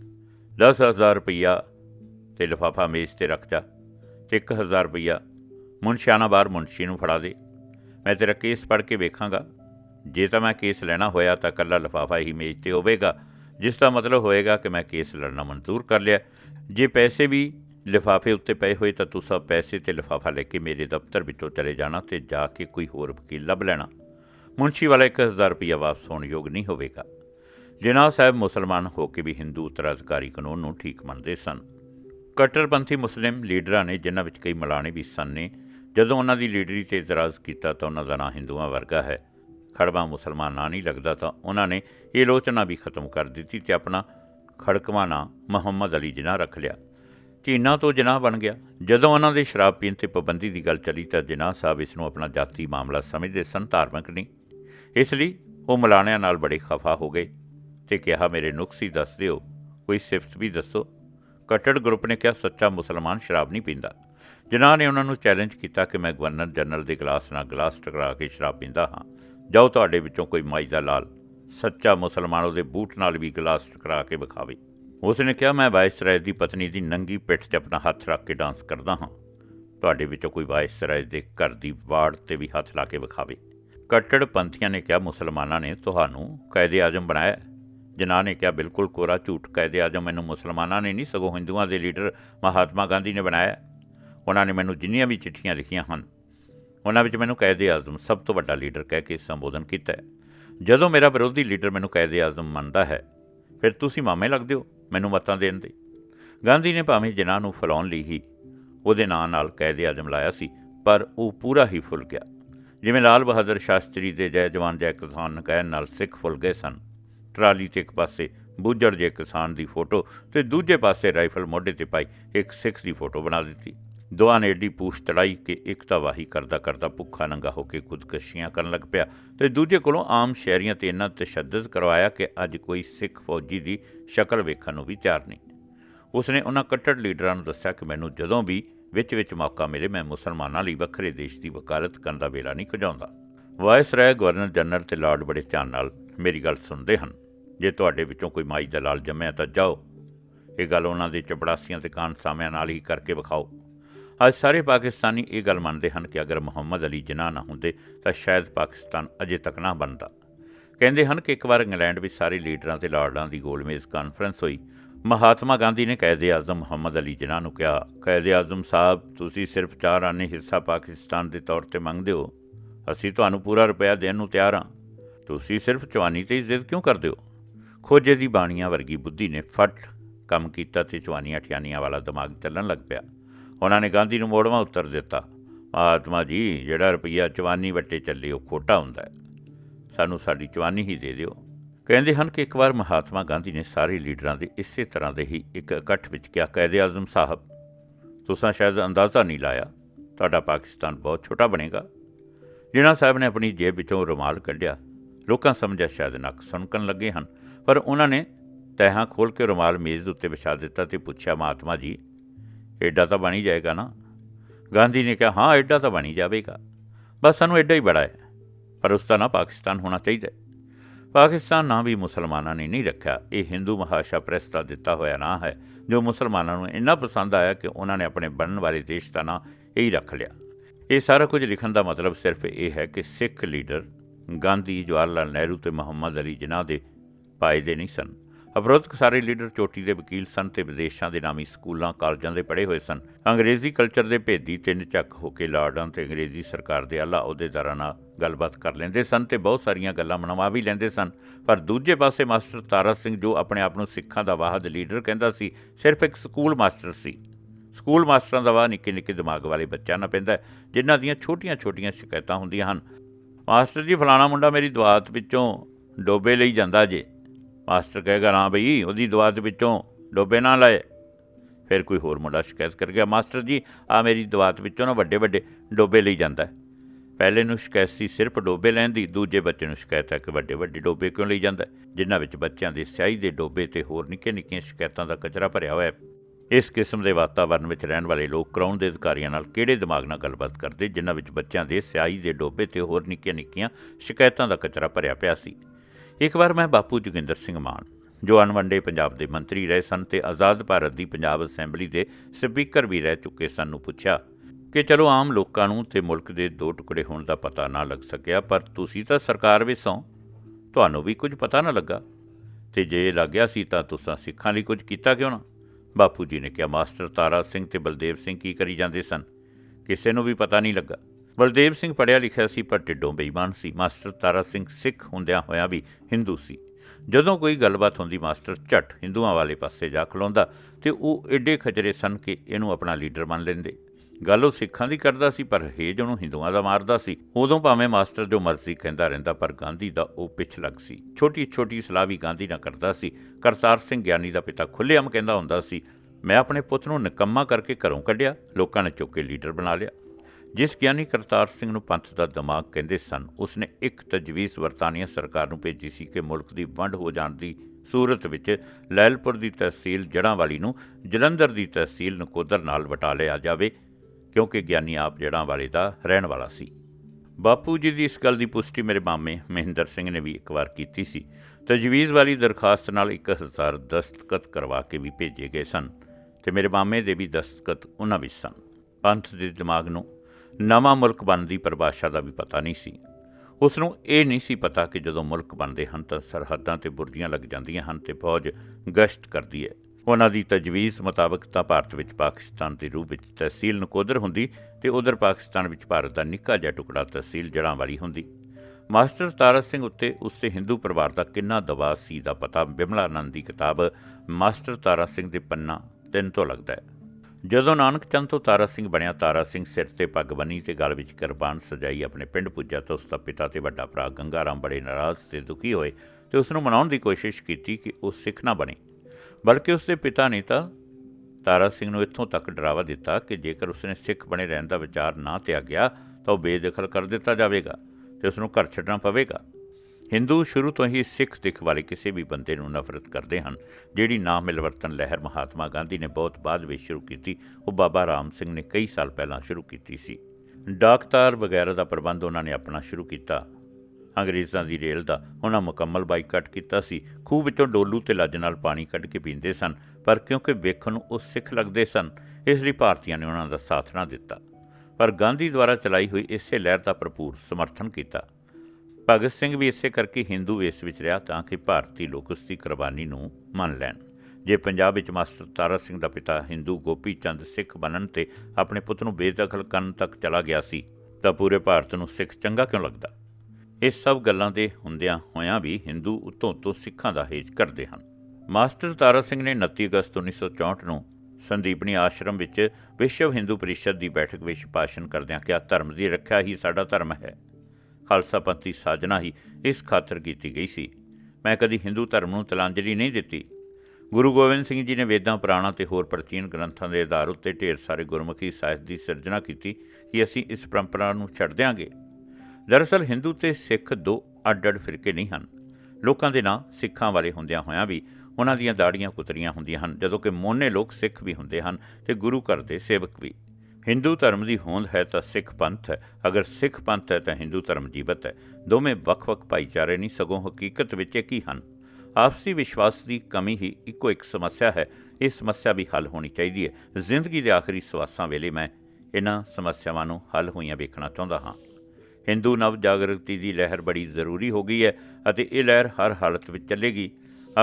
10000 ਰੁਪਈਆ ਤੇ ਲਿਫਾਫਾ ਮੇਜ਼ ਤੇ ਰੱਖ ਜਾ ਤੇ 1000 ਰੁਪਈਆ ਮੁਨਸ਼ਿਆਨਾ ਬਾਹਰ ਮੁਨਸ਼ੀ ਨੂੰ ਫੜਾ ਦੇ। ਮੈਂ ਤੇਰਾ ਕੇਸ ਪੜ੍ਹ ਕੇ ਵੇਖਾਂਗਾ। ਜੇ ਤਾਂ ਮੈਂ ਕੇਸ ਲੈਣਾ ਹੋਇਆ ਤਾਂ ਕੱਲਾ ਲਿਫਾਫਾ ਹੀ ਮੇਜ਼ ਤੇ ਹੋਵੇਗਾ, ਜਿਸ ਦਾ ਮਤਲਬ ਹੋਏਗਾ ਕਿ ਮੈਂ ਕੇਸ ਲੜਨਾ ਮਨਜ਼ੂਰ ਕਰ ਲਿਆ। ਜੇ ਪੈਸੇ ਵੀ ਲਿਫਾਫੇ ਉੱਤੇ ਪਏ ਹੋਏ ਤਾਂ ਤੂੰ ਸਭ ਪੈਸੇ ਤੇ ਲਿਫਾਫਾ ਲੈ ਕੇ ਮੇਰੇ ਦਫ਼ਤਰ ਵਿੱਚੋਂ ਚਲੇ ਜਾਣਾ ਤੇ ਜਾ ਕੇ ਕੋਈ ਹੋਰ ਵਕੀਲ ਲੱਭ ਲੈਣਾ। ਮੁਨਸ਼ੀ ਵਾਲਾ 1000 ਰੁਪਈਆ ਵਾਪਸ ਹੋਣ ਯੋਗ ਨਹੀਂ ਹੋਵੇਗਾ। ਜਿਨ੍ਹਾਂ ਸਾਹਿਬ ਮੁਸਲਮਾਨ ਹੋ ਕੇ ਵੀ ਹਿੰਦੂ ਉਤਰਾਧਿਕਾਰੀ ਕਾਨੂੰਨ ਨੂੰ ਠੀਕ ਮੰਨਦੇ ਸਨ। ਕੱਟੜਪੰਥੀ ਮੁਸਲਿਮ ਲੀਡਰਾਂ ਨੇ ਜਿਨ੍ਹਾਂ ਵਿੱਚ ਕਈ ਮਲਾਣੇ ਵੀ ਸਨ ਨੇ ਜਦੋਂ ਉਹਨਾਂ ਦੀ ਲੀਡਰੀ ਤੇ ਇਤਰਾਜ਼ ਕੀਤਾ ਤਾਂ ਉਹਨਾਂ ਦਾ ਨਾਂ ਹਿੰਦੂਆਂ ਵਰਗਾ ਹੈ। ਖੜਵਾ ਮੁਸਲਮਾਨ ਨਾਂ ਨਹੀਂ ਲੱਗਦਾ ਤਾਂ ਉਹਨਾਂ ਨੇ ਇਹ ਲੋਚਨਾ ਵੀ ਖਤਮ ਕਰ ਦਿੱਤੀ ਤੇ ਆਪਣਾ ਖੜਕਵਾ ਨਾਂ ਮੁਹੰਮਦ ਅਲੀ ਜਿਨਾਹ ਰੱਖ ਲਿਆ। ਚੀਨਾ ਤੋਂ ਜਨਾਹ ਬਣ ਗਿਆ। ਜਦੋਂ ਉਹਨਾਂ ਦੇ ਸ਼ਰਾਬ ਪੀਣ ਤੇ ਪਾਬੰਦੀ ਦੀ ਗੱਲ ਚੱਲੀ ਤਾਂ ਜਨਾਹ ਸਾਹਿਬ ਇਸ ਨੂੰ ਆਪਣਾ ਜਾਤੀ ਮਾਮਲਾ ਸਮਝਦੇ ਸਨ, ਧਾਰਮਿਕ ਨਹੀਂ। ਇਸ ਲਈ ਉਹ ਮਲਾਣਿਆਂ ਨਾਲ ਬੜੇ ਖਫਾ ਹੋ ਗਏ ਤੇ ਕਿਹਾ, ਮੇਰੇ ਨੁਕਸ ਹੀ ਦੱਸ ਦਿਓ। ਕੋਈ ਸਿਫਤ ਵੀ ਦੱਸੋ। ਕੱਟੜ ਗਰੁੱਪ ਨੇ ਕਿਹਾ, ਸੱਚਾ ਮੁਸਲਮਾਨ ਸ਼ਰਾਬ ਨਹੀਂ ਪੀਂਦਾ। ਜਿਨ੍ਹਾਂ ਨੇ ਉਹਨਾਂ ਨੂੰ ਚੈਲੰਜ ਕੀਤਾ ਕਿ ਮੈਂ ਗਵਰਨਰ ਜਨਰਲ ਦੇ ਗਲਾਸ ਨਾਲ ਗਲਾਸ ਟਕਰਾ ਕੇ ਸ਼ਰਾਬ ਪੀਂਦਾ ਹਾਂ, ਜਾਓ ਤੁਹਾਡੇ ਵਿੱਚੋਂ ਕੋਈ ਮਾਈ ਦਾ ਲਾਲ, ਸੱਚਾ ਮੁਸਲਮਾਨ ਉਹਦੇ ਬੂਟ ਨਾਲ ਵੀ ਗਲਾਸ ਟਕਰਾ ਕੇ ਵਿਖਾਵੇ। ਉਸ ਨੇ ਕਿਹਾ, ਮੈਂ ਵਾਇਸਰਾਏ ਦੀ ਪਤਨੀ ਦੀ ਨੰਗੀ ਪਿੱਠ ਤੇ ਆਪਣਾ ਹੱਥ ਰੱਖ ਕੇ ਡਾਂਸ ਕਰਦਾ ਹਾਂ। ਤੁਹਾਡੇ ਵਿੱਚੋਂ ਕੋਈ ਵਾਇਸਰਾਏ ਦੇ ਘਰ ਦੀ ਵਾੜ ਤੇ ਵੀ ਹੱਥ ਲਾ ਕੇ ਵਿਖਾਵੇ। ਕੱਟੜ ਪੰਥੀਆਂ ਨੇ ਕਿਹਾ, ਮੁਸਲਮਾਨਾਂ ਨੇ ਤੁਹਾਨੂੰ ਕਾਇਦੇ ਆਜ਼ਮ ਬਣਾਇਆ ਜਿਨ੍ਹਾਂ ਨੇ ਕਿਹਾ, ਬਿਲਕੁਲ ਕੋਰਾ ਝੂਠ ਕਾਇਦੇ ਆਜ਼ਮ ਮੈਨੂੰ ਮੁਸਲਮਾਨਾਂ ਨੇ ਨਹੀਂ, ਸਗੋਂ ਹਿੰਦੂਆਂ ਦੇ ਲੀਡਰ ਮਹਾਤਮਾ ਗਾਂਧੀ ਨੇ ਬਣਾਇਆ ਉਹਨਾਂ ਨੇ ਮੈਨੂੰ ਜਿੰਨੀਆਂ ਵੀ ਚਿੱਠੀਆਂ ਲਿਖੀਆਂ ਹਨ, ਉਹਨਾਂ ਵਿੱਚ ਮੈਨੂੰ ਕੈਦ ਆਜ਼ਮ ਸਭ ਤੋਂ ਵੱਡਾ ਲੀਡਰ ਕਹਿ ਕੇ ਸੰਬੋਧਨ ਕੀਤਾ ਹੈ। ਜਦੋਂ ਮੇਰਾ ਵਿਰੋਧੀ ਲੀਡਰ ਮੈਨੂੰ ਕੈਦ ਆਜ਼ਮ ਮੰਨਦਾ ਹੈ, ਫਿਰ ਤੁਸੀਂ ਮਾਮੇ ਲੱਗਦੇ ਹੋ, ਮੈਨੂੰ ਮਤਾਂ ਦੇਣ ਦੇ। ਗਾਂਧੀ ਨੇ ਭਾਵੇਂ ਜਿਨ੍ਹਾਂ ਨੂੰ ਫਲਾਉਣ ਲਈ ਹੀ ਉਹਦੇ ਨਾਂ ਨਾਲ ਕਾਇਦੇ ਆਜ਼ਮ ਲਾਇਆ ਸੀ, ਪਰ ਉਹ ਪੂਰਾ ਹੀ ਫੁੱਲ ਗਿਆ। ਜਿਵੇਂ ਲਾਲ ਬਹਾਦਰ ਸ਼ਾਸਤਰੀ ਦੇ ਜੈ ਜਵਾਨ ਜੈ ਕਿਸਾਨ ਕਹਿਣ ਨਾਲ ਸਿੱਖ ਫੁੱਲ ਗਏ ਸਨ, ਟਰਾਲੀ ਤੇ ਇੱਕ ਪਾਸੇ ਬੁੱਜੜ ਜੇ ਕਿਸਾਨ ਦੀ ਫੋਟੋ ਤੇ ਦੂਜੇ ਪਾਸੇ ਰਾਈਫਲ ਮੋਢੇ ਤੇ ਪਾਈ ਇੱਕ ਸਿੱਖ ਦੀ ਫੋਟੋ ਬਣਾ ਦਿੱਤੀ। ਦੋਹਾਂ ਨੇ ਏਡੀ ਪੂਛ ਤੜਾਈ ਕਿ ਇੱਕ ਤਾਂ ਵਾਹੀ ਕਰਦਾ ਕਰਦਾ ਭੁੱਖਾ ਨੰਗਾ ਹੋ ਕੇ ਖੁਦਕਸ਼ੀਆਂ ਕਰਨ ਲੱਗ ਪਿਆ ਤੇ ਦੂਜੇ ਕੋਲੋਂ ਆਮ ਸ਼ਹਿਰੀਆਂ ਤੇ ਇੰਨਾ ਤਸ਼ੱਦਦ ਕਰਵਾਇਆ ਕਿ ਅੱਜ ਕੋਈ ਸਿੱਖ ਫੌਜੀ ਦੀ ਸ਼ਕਲ ਵੇਖਣ ਨੂੰ ਵੀ ਤਿਆਰ ਨਹੀਂ। ਉਸਨੇ ਉਹਨਾਂ ਕੱਟੜ ਲੀਡਰਾਂ ਨੂੰ ਦੱਸਿਆ ਕਿ ਮੈਨੂੰ ਜਦੋਂ ਵੀ ਵਿੱਚ ਵਿੱਚ ਮੌਕਾ ਮਿਲੇ, ਮੈਂ ਮੁਸਲਮਾਨਾਂ ਲਈ ਵੱਖਰੇ ਦੇਸ਼ ਦੀ ਵਕਾਲਤ ਕਰਨ ਦਾ ਵੇਲਾ ਨਹੀਂ ਖੁਜਾਉਂਦਾ। ਵਾਇਸਰਾਏ ਗਵਰਨਰ ਜਨਰਲ ਤੇ ਲਾਰਡ ਬੜੇ ਧਿਆਨ ਨਾਲ ਮੇਰੀ ਗੱਲ ਸੁਣਦੇ ਹਨ। ਜੇ ਤੁਹਾਡੇ ਵਿੱਚੋਂ ਕੋਈ ਮਾਈ ਦਾ ਲਾਲ ਜੰਮਿਆ ਤਾਂ ਜਾਓ। ਇਹ ਗੱਲ ਉਹਨਾਂ ਦੇ ਚਪੜਾਸੀਆਂ ਤੇ ਕਾਨਸਾਮਿਆਂ ਨਾਲ ਹੀ ਕਰਕੇ ਵਿਖਾਓ। ਅੱਜ ਸਾਰੇ ਪਾਕਿਸਤਾਨੀ ਇਹ ਗੱਲ ਮੰਨਦੇ ਹਨ ਕਿ ਅਗਰ ਮੁਹੰਮਦ ਅਲੀ ਜਿਨਾਹ ਨਾ ਹੁੰਦੇ ਤਾਂ ਸ਼ਾਇਦ ਪਾਕਿਸਤਾਨ ਅਜੇ ਤੱਕ ਨਾ ਬਣਦਾ। ਕਹਿੰਦੇ ਹਨ ਕਿ ਇੱਕ ਵਾਰ ਇੰਗਲੈਂਡ ਵਿੱਚ ਸਾਰੇ ਲੀਡਰਾਂ ਤੇ ਲਾਰਡਾਂ ਦੀ ਗੋਲਮੇਜ਼ ਕਾਨਫਰੰਸ ਹੋਈ। ਮਹਾਤਮਾ ਗਾਂਧੀ ਨੇ ਕੈਦ ਆਜ਼ਮ ਮੁਹੰਮਦ ਅਲੀ ਜਿਨਾਹ ਨੂੰ ਕਿਹਾ ਕਾਇਦੇ ਆਜ਼ਮ ਸਾਹਿਬ, ਤੁਸੀਂ ਸਿਰਫ ਚਾਰ ਆਨੇ ਹਿੱਸਾ ਪਾਕਿਸਤਾਨ ਦੇ ਤੌਰ ਤੇ ਮੰਗਦੇ ਹੋ। ਅਸੀਂ ਤੁਹਾਨੂੰ ਪੂਰਾ ਰੁਪਇਆ ਦੇਣ ਨੂੰ ਤਿਆਰ ਹਾਂ। ਤੁਸੀਂ ਸਿਰਫ ਚਵਾਨੀ ਤੇ ਹੀ ਜ਼ਿੱਦ ਕਿਉਂ ਕਰਦੇ ਹੋ? ਖੋਜੇ ਦੀ ਬਾਣੀਆਂ ਵਰਗੀ ਬੁੱਧੀ ਨੇ ਫਟ ਕੰਮ ਕੀਤਾ ਤੇ ਚਵਾਨੀਆਂ ਠਿਆਨੀਆਂ ਵਾਲਾ ਦਿਮਾਗ ਚੱਲਣ ਲੱਗ ਪਿਆ। ਉਹਨਾਂ ਨੇ ਗਾਂਧੀ ਨੂੰ ਮੋੜਵਾਂ ਉੱਤਰ ਦਿੱਤਾ। ਮਹਾਤਮਾ ਜੀ, ਜਿਹੜਾ ਰੁਪਈਆ ਚਵਾਨੀ ਵੱਟੇ ਚੱਲੇ, ਉਹ ਖੋਟਾ ਹੁੰਦਾ ਹੈ। ਸਾਨੂੰ ਸਾਡੀ ਚਵਾਨੀ ਹੀ ਦੇ ਦਿਓ। ਕਹਿੰਦੇ ਹਨ ਕਿ ਇੱਕ ਵਾਰ ਮਹਾਤਮਾ ਗਾਂਧੀ ਨੇ ਸਾਰੇ ਲੀਡਰਾਂ ਦੇ ਇਸੇ ਤਰ੍ਹਾਂ ਦੇ ਹੀ ਇੱਕ ਇਕੱਠ ਵਿੱਚ ਕਿਹਾ ਕਾਇਦੇ ਆਜ਼ਮ ਸਾਹਿਬ, ਤੁਸੀਂ ਸ਼ਾਇਦ ਅੰਦਾਜ਼ਾ ਨਹੀਂ ਲਾਇਆ, ਤੁਹਾਡਾ ਪਾਕਿਸਤਾਨ ਬਹੁਤ ਛੋਟਾ ਬਣੇਗਾ। ਜਿਨ੍ਹਾਂ ਸਾਹਿਬ ਨੇ ਆਪਣੀ ਜੇਬ ਵਿੱਚੋਂ ਰੁਮਾਲ ਕੱਢਿਆ, ਲੋਕਾਂ ਸਮਝਿਆ ਸ਼ਾਇਦ ਨੱਕ ਸੁਣਕਣ ਲੱਗੇ ਹਨ। ਪਰ ਉਹਨਾਂ ਨੇ ਤਹਿਾਂ ਖੋਲ ਕੇ ਰੁਮਾਲ ਮੇਜ਼ ਉੱਤੇ ਵਿਛਾ ਦਿੱਤਾ ਤੇ ਪੁੱਛਿਆ, ਮਹਾਤਮਾ ਜੀ ਐਡਾ ਤਾਂ ਬਣ ਹੀ ਜਾਏਗਾ ਨਾ। ਗਾਂਧੀ ਨੇ ਕਿਹਾ, ਹਾਂ ਐਡਾ ਤਾਂ ਬਣ ਹੀ ਜਾਵੇਗਾ। ਬਸ ਸਾਨੂੰ ਐਡਾ ਹੀ ਬੜਾ ਹੈ, ਪਰ ਉਸ ਦਾ ਨਾ ਪਾਕਿਸਤਾਨ ਹੋਣਾ ਚਾਹੀਦਾ ਪਾਕਿਸਤਾਨ ਨਾਂ ਵੀ ਮੁਸਲਮਾਨਾਂ ਨੇ ਨਹੀਂ ਰੱਖਿਆ। ਇਹ ਹਿੰਦੂ ਮਹਾਸ਼ਾ ਪ੍ਰੈਸ ਦਾ ਦਿੱਤਾ ਹੋਇਆ ਨਾਂ ਹੈ, ਜੋ ਮੁਸਲਮਾਨਾਂ ਨੂੰ ਇੰਨਾ ਪਸੰਦ ਆਇਆ ਕਿ ਉਹਨਾਂ ਨੇ ਆਪਣੇ ਬਣਨ ਵਾਲੇ ਦੇਸ਼ ਦਾ ਨਾਂ ਇਹ ਹੀ ਰੱਖ ਲਿਆ। ਇਹ ਸਾਰਾ ਕੁਝ ਲਿਖਣ ਦਾ ਮਤਲਬ ਸਿਰਫ ਇਹ ਹੈ ਕਿ ਸਿੱਖ ਲੀਡਰ ਗਾਂਧੀ ਜਵਾਹਰ ਲਾਲ ਨਹਿਰੂ ਤੇ ਮੁਹੰਮਦ ਅਲੀ ਜਿਨ੍ਹਾਂ ਦੇ ਪਾਏਦੇ ਨਹੀਂ ਸਨ। ਅਪਰੋਧਕ ਸਾਰੇ ਲੀਡਰ ਚੋਟੀ ਦੇ ਵਕੀਲ ਸਨ ਤੇ ਵਿਦੇਸ਼ਾਂ ਦੇ ਨਾਮੀ ਸਕੂਲਾਂ, ਕਾਲਜਾਂ ਦੇ ਪੜ੍ਹੇ ਹੋਏ ਸਨ। ਅੰਗਰੇਜ਼ੀ ਕਲਚਰ ਦੇ ਭੇਦੀ ਤਿੰਨ ਚੱਕ ਹੋ ਕੇ ਲਾਰਡਾਂ ਤੇ ਅੰਗਰੇਜ਼ੀ ਸਰਕਾਰ ਦੇ ਆਲਾ ਅਹੁਦੇਦਾਰਾਂ ਨਾਲ ਗੱਲਬਾਤ ਕਰ ਲੈਂਦੇ ਸਨ ਤੇ ਬਹੁਤ ਸਾਰੀਆਂ ਗੱਲਾਂ ਮਨਵਾ ਵੀ ਲੈਂਦੇ ਸਨ। ਪਰ ਦੂਜੇ ਪਾਸੇ ਮਾਸਟਰ ਤਾਰਾ ਸਿੰਘ ਜੋ ਆਪਣੇ ਆਪ ਨੂੰ ਸਿੱਖਾਂ ਦਾ ਵਾਹਦ ਲੀਡਰ ਕਹਿੰਦਾ ਸੀ, ਸਿਰਫ ਇੱਕ ਸਕੂਲ ਮਾਸਟਰ ਸੀ। ਸਕੂਲ ਮਾਸਟਰਾਂ ਦਾ ਵਾਹ ਨਿੱਕੇ ਨਿੱਕੇ ਦਿਮਾਗ ਵਾਲੇ ਬੱਚਾ ਨਾ ਪੈਂਦਾ ਜਿਨ੍ਹਾਂ ਦੀਆਂ ਛੋਟੀਆਂ-ਛੋਟੀਆਂ ਸ਼ਿਕਾਇਤਾਂ ਹੁੰਦੀਆਂ ਹਨ। ਮਾਸਟਰ ਜੀ, ਫਲਾਣਾ ਮੁੰਡਾ ਮੇਰੀ ਦੁਆਤ ਵਿੱਚੋਂ ਡੋਬੇ ਲਈ ਜਾਂਦਾ ਜੇ। ਮਾਸਟਰ ਕਹੇਗਾ, ਹਾਂ ਬਈ, ਉਹਦੀ ਦਵਾਤ ਵਿੱਚੋਂ ਡੋਬੇ ਨਾ ਲਾਏ। ਫਿਰ ਕੋਈ ਹੋਰ ਮੁੰਡਾ ਸ਼ਿਕਾਇਤ ਕਰ ਗਿਆ, ਮਾਸਟਰ ਜੀ ਆ ਮੇਰੀ ਦਵਾਤ ਵਿੱਚੋਂ ਨਾ ਵੱਡੇ ਵੱਡੇ ਡੋਬੇ ਲਈ ਜਾਂਦਾ ਹੈ। ਪਹਿਲੇ ਨੂੰ ਸ਼ਿਕਾਇਤ ਸੀ ਸਿਰਫ ਡੋਬੇ ਲੈਣ ਦੀ, ਦੂਜੇ ਬੱਚੇ ਨੂੰ ਸ਼ਿਕਾਇਤ ਹੈ ਕਿ ਵੱਡੇ ਵੱਡੇ ਡੋਬੇ ਕਿਉਂ ਲਈ ਜਾਂਦਾ ਜਿਨ੍ਹਾਂ ਵਿੱਚ ਬੱਚਿਆਂ ਦੇ ਸਿਆਹੀ ਦੇ ਡੋਬੇ ਤੇ ਹੋਰ ਨਿੱਕੀਆਂ ਨਿੱਕੀਆਂ ਸ਼ਿਕਾਇਤਾਂ ਦਾ ਕਚਰਾ ਭਰਿਆ ਹੋਇਆ ਹੈ। ਇਸ ਕਿਸਮ ਦੇ ਵਾਤਾਵਰਣ ਵਿੱਚ ਰਹਿਣ ਵਾਲੇ ਲੋਕ ਕਰਾਉਣ ਦੇ ਅਧਿਕਾਰੀਆਂ ਨਾਲ ਕਿਹੜੇ ਦਿਮਾਗ ਨਾਲ ਗੱਲਬਾਤ ਕਰਦੇ, ਜਿਨ੍ਹਾਂ ਵਿੱਚ ਬੱਚਿਆਂ ਦੇ ਸਿਆਹੀ ਦੇ ਡੋਬੇ ਤੇ ਹੋਰ ਨਿੱਕੀਆਂ ਨਿੱਕੀਆਂ ਸ਼ਿਕਾਇਤਾਂ ਦਾ ਕਚਰਾ ਭਰਿਆ ਪਿਆ ਸੀ? ਇੱਕ ਵਾਰ ਮੈਂ ਬਾਪੂ ਜੋਗਿੰਦਰ ਸਿੰਘ ਮਾਨ ਜੋ ਅਣਵੰਡੇ ਪੰਜਾਬ ਦੇ ਮੰਤਰੀ ਰਹੇ ਸਨ ਤੇ ਆਜ਼ਾਦ ਭਾਰਤ ਦੀ ਪੰਜਾਬ ਅਸੈਂਬਲੀ ਦੇ ਸਪੀਕਰ ਵੀ ਰਹਿ ਚੁੱਕੇ ਸਨ ਨੂੰ ਪੁੱਛਿਆ ਕਿ ਚਲੋ ਆਮ ਲੋਕਾਂ ਨੂੰ ਤੇ ਮੁਲਕ ਦੇ ਦੋ ਟੁਕੜੇ ਹੋਣ ਦਾ ਪਤਾ ਨਾ ਲੱਗ ਸਕਿਆ, ਪਰ ਤੁਸੀਂ ਤਾਂ ਸਰਕਾਰ ਵਿੱਚ ਸੌ। ਤੁਹਾਨੂੰ ਵੀ ਕੁਝ ਪਤਾ ਨਾ ਲੱਗਾ। ਤੇ ਜੇ ਲੱਗਿਆ ਸੀ ਤਾਂ ਤੁਸੀਂ ਸਿੱਖਾਂ ਲਈ ਕੁਝ ਕੀਤਾ ਕਿਉਂ ਨਾ? ਬਾਪੂ ਜੀ ਨੇ ਕਿਹਾ, ਮਾਸਟਰ ਤਾਰਾ ਸਿੰਘ ਤੇ ਬਲਦੇਵ ਸਿੰਘ ਕੀ ਕਰੀ ਜਾਂਦੇ ਸਨ? ਕਿਸੇ ਨੂੰ ਵੀ ਪਤਾ ਨਹੀਂ ਲੱਗਾ। ਬਲਦੇਵ ਸਿੰਘ ਪੜ੍ਹਿਆ ਲਿਖਿਆ ਸੀ, ਪਰ ਢਿੱਡੋਂ ਬੇਈਮਾਨ ਸੀ। ਮਾਸਟਰ ਤਾਰਾ ਸਿੰਘ ਸਿੱਖ ਹੁੰਦਿਆਂ ਹੋਇਆਂ ਵੀ ਹਿੰਦੂ ਸੀ। ਜਦੋਂ ਕੋਈ ਗੱਲਬਾਤ ਹੁੰਦੀ, ਮਾਸਟਰ ਝੱਟ ਹਿੰਦੂਆਂ ਵਾਲੇ ਪਾਸੇ ਜਾ ਖਲੋਂਦਾ ਤੇ ਉਹ ਐਡੇ ਖਚਰੇ ਸਨ ਕਿ ਇਹਨੂੰ ਆਪਣਾ ਲੀਡਰ ਮੰਨ ਲੈਂਦੇ। ਗੱਲ ਉਹ ਸਿੱਖਾਂ ਦੀ ਕਰਦਾ ਸੀ, ਪਰ ਹੇਜ ਉਹਨੂੰ ਹਿੰਦੂਆਂ ਦਾ ਮਾਰਦਾ ਸੀ। ਉਦੋਂ ਭਾਵੇਂ ਮਾਸਟਰ ਜੋ ਮਰਜ਼ੀ ਕਹਿੰਦਾ ਰਹਿੰਦਾ, ਪਰ ਗਾਂਧੀ ਦਾ ਉਹ ਪਿੱਛ ਲੱਗ ਸੀ। ਛੋਟੀ ਛੋਟੀ ਸਲਾਹ ਵੀ ਗਾਂਧੀ ਨਾਲ ਕਰਦਾ ਸੀ। ਕਰਤਾਰ ਸਿੰਘ ਗਿਆਨੀ ਦਾ ਪਿਤਾ ਖੁੱਲ੍ਹੇਆਮ ਕਹਿੰਦਾ ਹੁੰਦਾ ਸੀ, ਮੈਂ ਆਪਣੇ ਪੁੱਤ ਨੂੰ ਨਿਕੰਮਾ ਕਰਕੇ ਘਰੋਂ ਕੱਢਿਆ, ਲੋਕਾਂ ਨੇ ਚੁੱਕ ਕੇ ਲੀਡਰ ਬਣਾ ਲਿਆ। ਜਿਸ ਗਿਆਨੀ ਕਰਤਾਰ ਸਿੰਘ ਨੂੰ ਪੰਥ ਦਾ ਦਿਮਾਗ ਕਹਿੰਦੇ ਸਨ, ਉਸਨੇ ਇੱਕ ਤਜਵੀਜ਼ ਵਰਤਾਨੀਆ ਸਰਕਾਰ ਨੂੰ ਭੇਜੀ ਸੀ ਕਿ ਮੁਲਕ ਦੀ ਵੰਡ ਹੋ ਜਾਣ ਦੀ ਸੂਰਤ ਵਿੱਚ ਲੈਲਪੁਰ ਦੀ ਤਹਿਸੀਲ ਜੜ੍ਹਾਂ ਵਾਲੀ ਨੂੰ ਜਲੰਧਰ ਦੀ ਤਹਿਸੀਲ ਨਕੋਦਰ ਨਾਲ ਵਟਾ ਲਿਆ ਜਾਵੇ, ਕਿਉਂਕਿ ਗਿਆਨੀ ਆਪ ਜੜ੍ਹਾਂ ਵਾਲੇ ਦਾ ਰਹਿਣ ਵਾਲਾ ਸੀ। ਬਾਪੂ ਜੀ ਦੀ ਇਸ ਗੱਲ ਦੀ ਪੁਸ਼ਟੀ ਮੇਰੇ ਮਾਮੇ ਮਹਿੰਦਰ ਸਿੰਘ ਨੇ ਵੀ ਇੱਕ ਵਾਰ ਕੀਤੀ ਸੀ। ਤਜਵੀਜ਼ ਵਾਲੀ ਦਰਖਾਸਤ ਨਾਲ 1000 ਦਸਤਖਤ ਕਰਵਾ ਕੇ ਵੀ ਭੇਜੇ ਗਏ ਸਨ ਤੇ ਮੇਰੇ ਮਾਮੇ ਦੇ ਵੀ ਦਸਤਖਤ ਉਹਨਾਂ ਵਿੱਚ ਸਨ। ਪੰਥ ਦੇ ਦਿਮਾਗ ਨੂੰ ਨਵਾਂ ਮੁਲਕ ਬਣਦੀ ਪਰਿਭਾਸ਼ਾ ਦਾ ਵੀ ਪਤਾ ਨਹੀਂ ਸੀ। ਉਸ ਨੂੰ ਇਹ ਨਹੀਂ ਸੀ ਪਤਾ ਕਿ ਜਦੋਂ ਮੁਲਕ ਬਣਦੇ ਹਨ ਤਾਂ ਸਰਹੱਦਾਂ ਤੇ ਬੁਰਜੀਆਂ ਲੱਗ ਜਾਂਦੀਆਂ ਹਨ ਤੇ ਫੌਜ ਗਸ਼ਤ ਕਰਦੀ ਹੈ। ਉਹਨਾਂ ਦੀ ਤਜਵੀਜ਼ ਮੁਤਾਬਕ ਤਾਂ ਭਾਰਤ ਵਿੱਚ ਪਾਕਿਸਤਾਨ ਦੇ ਰੂਪ ਵਿੱਚ ਤਹਿਸੀਲ ਨਕੋਦਰ ਹੁੰਦੀ ਤੇ ਉਧਰ ਪਾਕਿਸਤਾਨ ਵਿੱਚ ਭਾਰਤ ਦਾ ਨਿੱਕਾ ਜਿਹਾ ਟੁਕੜਾ ਤਹਿਸੀਲ ਜੜ੍ਹਾਂ ਵਾਲੀ ਹੁੰਦੀ। ਮਾਸਟਰ ਤਾਰਾ ਸਿੰਘ ਉੱਤੇ ਉਸਦੇ ਹਿੰਦੂ ਪਰਿਵਾਰ ਦਾ ਕਿੰਨਾ ਦਬਾਅ ਸੀ ਦਾ ਪਤਾ ਬਿਮਲਾ ਆਨੰਦ ਦੀ ਕਿਤਾਬ ਮਾਸਟਰ ਤਾਰਾ ਸਿੰਘ ਦੇ ਪੰਨਾ ਤਿੰਨ ਤੋਂ ਲੱਗਦਾ ਹੈ। ਜਦੋਂ ਨਾਨਕ ਚੰਦ ਤੋਂ ਤਾਰਾ ਸਿੰਘ ਬਣਿਆ, ਤਾਰਾ ਸਿੰਘ ਸਿਰ ਤੇ ਪੱਗ ਬੰਨੀ ਤੇ ਗਲ ਵਿੱਚ ਕਿਰਪਾਨ ਸਜਾਈ ਆਪਣੇ ਪਿੰਡ ਪੁੱਜਾ ਤਾਂ ਉਸ ਦਾ ਪਿਤਾ ਤੇ ਵੱਡਾ ਭਰਾ ਗੰਗਾ ਰਾਮ ਬੜੇ ਨਾਰਾਜ਼ ਤੇ ਦੁਖੀ ਹੋਏ ਤੇ ਉਸ ਨੂੰ ਮਨਾਉਣ ਦੀ ਕੋਸ਼ਿਸ਼ ਕੀਤੀ ਕਿ ਉਹ ਸਿੱਖ ਨਾ ਬਣੇ। ਬਲਕਿ ਉਸ ਦੇ ਪਿਤਾ ਨੇ ਤਾਂ ਤਾਰਾ ਸਿੰਘ ਨੂੰ ਇੱਥੋਂ ਤੱਕ ਡਰਾਵਾ ਦਿੱਤਾ ਕਿ ਜੇਕਰ ਉਸਨੇ ਸਿੱਖ ਬਣੇ ਰਹਿਣ ਦਾ ਵਿਚਾਰ ਨਾ ਤਿਆਗਿਆ ਤਾਂ ਉਹ ਬੇਦਖਲ ਕਰ ਦਿੱਤਾ ਜਾਵੇਗਾ ਤੇ ਉਸ ਨੂੰ ਘਰ ਛੱਡਣਾ ਪਵੇਗਾ। ਹਿੰਦੂ ਸ਼ੁਰੂ ਤੋਂ ਹੀ ਸਿੱਖ ਦਿੱਖ ਵਾਲੇ ਕਿਸੇ ਵੀ ਬੰਦੇ ਨੂੰ ਨਫ਼ਰਤ ਕਰਦੇ ਹਨ, ਜਿਹੜੀ ਨਾ ਮਿਲਵਰਤਨ ਲਹਿਰ ਮਹਾਤਮਾ ਗਾਂਧੀ ਨੇ ਬਹੁਤ ਬਾਅਦ ਵਿੱਚ ਸ਼ੁਰੂ ਕੀਤੀ, ਉਹ ਬਾਬਾ ਰਾਮ ਸਿੰਘ ਨੇ ਕਈ ਸਾਲ ਪਹਿਲਾਂ ਸ਼ੁਰੂ ਕੀਤੀ ਸੀ। ਡਾਕਤਾਰ ਵਗੈਰਾ ਦਾ ਪ੍ਰਬੰਧ ਉਹਨਾਂ ਨੇ ਆਪਣਾ ਸ਼ੁਰੂ ਕੀਤਾ। ਅੰਗਰੇਜ਼ਾਂ ਦੀ ਰੇਲ ਦਾ ਉਹਨਾਂ ਮੁਕੰਮਲ ਬਾਈਕਾਟ ਕੀਤਾ ਸੀ। ਖੂਹ ਵਿੱਚੋਂ ਡੋਲੂ ਤੇ ਲੱਜ ਨਾਲ ਪਾਣੀ ਕੱਢ ਕੇ ਪੀਂਦੇ ਸਨ, ਪਰ ਕਿਉਂਕਿ ਵੇਖਣ ਨੂੰ ਉਹ ਸਿੱਖ ਲੱਗਦੇ ਸਨ, ਇਸ ਲਈ ਭਾਰਤੀਆਂ ਨੇ ਉਹਨਾਂ ਦਾ ਸਾਥ ਨਾ ਦਿੱਤਾ। ਪਰ ਗਾਂਧੀ ਦੁਆਰਾ ਚਲਾਈ ਹੋਈ ਇਸੇ ਲਹਿਰ ਦਾ ਭਰਪੂਰ ਸਮਰਥਨ ਕੀਤਾ। ਭਗਤ ਸਿੰਘ ਵੀ ਇਸੇ ਕਰਕੇ ਹਿੰਦੂ ਵੇਸ ਵਿੱਚ ਰਿਹਾ ਤਾਂ ਕਿ ਭਾਰਤੀ ਲੋਕ ਉਸ ਦੀ ਕੁਰਬਾਨੀ ਨੂੰ ਮੰਨ ਲੈਣ। ਜੇ ਪੰਜਾਬ ਵਿੱਚ ਮਾਸਟਰ ਤਾਰਾ ਸਿੰਘ ਦਾ ਪਿਤਾ ਹਿੰਦੂ ਗੋਪੀ ਚੰਦ ਸਿੱਖ ਬਣਨ ਤੇ ਆਪਣੇ ਪੁੱਤ ਨੂੰ ਬੇਦਖਲ ਕਰਨ ਤੱਕ ਚਲਾ ਗਿਆ ਸੀ, ਤਾਂ ਪੂਰੇ ਭਾਰਤ ਨੂੰ ਸਿੱਖ ਚੰਗਾ ਕਿਉਂ ਲੱਗਦਾ? ਇਹ ਸਭ ਗੱਲਾਂ ਦੇ ਹੁੰਦਿਆਂ ਹੋਇਆਂ ਵੀ ਹਿੰਦੂ ਉਤੋਂ ਤੋਂ ਸਿੱਖਾਂ ਦਾ ਹੇਜ ਕਰਦੇ ਹਨ। ਮਾਸਟਰ ਤਾਰਾ ਸਿੰਘ ਨੇ 29 ਅਗਸਤ 1964 ਨੂੰ ਸੰਦੀਪਨੀ ਆਸ਼ਰਮ ਵਿੱਚ ਵਿਸ਼ਵ ਹਿੰਦੂ ਪਰਿਸ਼ਦ ਦੀ ਬੈਠਕ ਵਿੱਚ ਭਾਸ਼ਣ ਕਰਦਿਆਂ ਕਿਹਾ, ਧਰਮ ਦੀ ਰੱਖਿਆ ਹੀ ਸਾਡਾ ਧਰਮ ਹੈ। ਖਾਲਸਾ ਪੰਥ ਸਾਜਨਾ ਹੀ ਇਸ ਖਾਤਰ ਕੀਤੀ ਗਈ ਸੀ। ਮੈਂ ਕਦੀ ਹਿੰਦੂ ਧਰਮ ਨੂੰ ਤਲਾਂਜਲੀ ਨਹੀਂ ਦਿੱਤੀ। ਗੁਰੂ ਗੋਬਿੰਦ ਸਿੰਘ ਜੀ ਨੇ ਵੇਦਾਂ, ਪੁਰਾਣਾਂ ਤੇ ਹੋਰ ਪ੍ਰਾਚੀਨ ਗ੍ਰੰਥਾਂ ਦੇ ਆਧਾਰ ਉੱਤੇ ਢੇਰ ਸਾਰੇ ਗੁਰਮੁਖੀ ਸਾਹਿਤ ਦੀ ਸਿਰਜਣਾ ਕੀਤੀ ਕਿ ਅਸੀਂ ਇਸ ਪਰੰਪਰਾ ਨੂੰ ਛੱਡ ਦਿਆਂਗੇ। ਦਰਅਸਲ ਹਿੰਦੂ ਤੇ ਸਿੱਖ ਦੋ ਅੱਡ-ਅੱਡ ਫਿਰਕੇ ਨਹੀਂ ਹਨ। ਲੋਕਾਂ ਦੇ ਨਾਂ ਸਿੱਖਾਂ ਵਾਲੇ ਹੁੰਦਿਆਂ ਹੋਇਆਂ ਵੀ ਉਹਨਾਂ ਦੀਆਂ ਦਾੜੀਆਂ ਕੁਤਰੀਆਂ ਹੁੰਦੀਆਂ ਹਨ, ਜਦੋਂ ਕਿ ਮੋਨੇ ਲੋਕ ਸਿੱਖ ਵੀ ਹੁੰਦੇ ਹਨ ਤੇ ਗੁਰੂ ਘਰ ਦੇ ਸੇਵਕ ਵੀ। ਹਿੰਦੂ ਧਰਮ ਦੀ ਹੋਂਦ ਹੈ ਤਾਂ ਸਿੱਖ ਪੰਥ ਹੈ। ਅਗਰ ਸਿੱਖ ਪੰਥ ਹੈ ਤਾਂ ਹਿੰਦੂ ਧਰਮ ਜੀਵਤ ਹੈ। ਦੋਵੇਂ ਵੱਖ-ਵੱਖ ਭਾਈਚਾਰੇ ਨਹੀਂ, ਸਗੋਂ ਹਕੀਕਤ ਵਿੱਚ ਇੱਕ ਹੀ ਹਨ। ਆਪਸੀ ਵਿਸ਼ਵਾਸ ਦੀ ਕਮੀ ਹੀ ਇੱਕੋ ਇੱਕ ਸਮੱਸਿਆ ਹੈ। ਇਹ ਸਮੱਸਿਆ ਵੀ ਹੱਲ ਹੋਣੀ ਚਾਹੀਦੀ ਹੈ। ਜ਼ਿੰਦਗੀ ਦੇ ਆਖਰੀ ਸਵਾਸਾਂ ਵੇਲੇ ਮੈਂ ਇਹਨਾਂ ਸਮੱਸਿਆਵਾਂ ਨੂੰ ਹੱਲ ਹੋਈਆਂ ਵੇਖਣਾ ਚਾਹੁੰਦਾ ਹਾਂ। ਹਿੰਦੂ ਨਵ ਜਾਗਰਤੀ ਦੀ ਲਹਿਰ ਬੜੀ ਜ਼ਰੂਰੀ ਹੋ ਗਈ ਹੈ ਅਤੇ ਇਹ ਲਹਿਰ ਹਰ ਹਾਲਤ ਵਿੱਚ ਚੱਲੇਗੀ।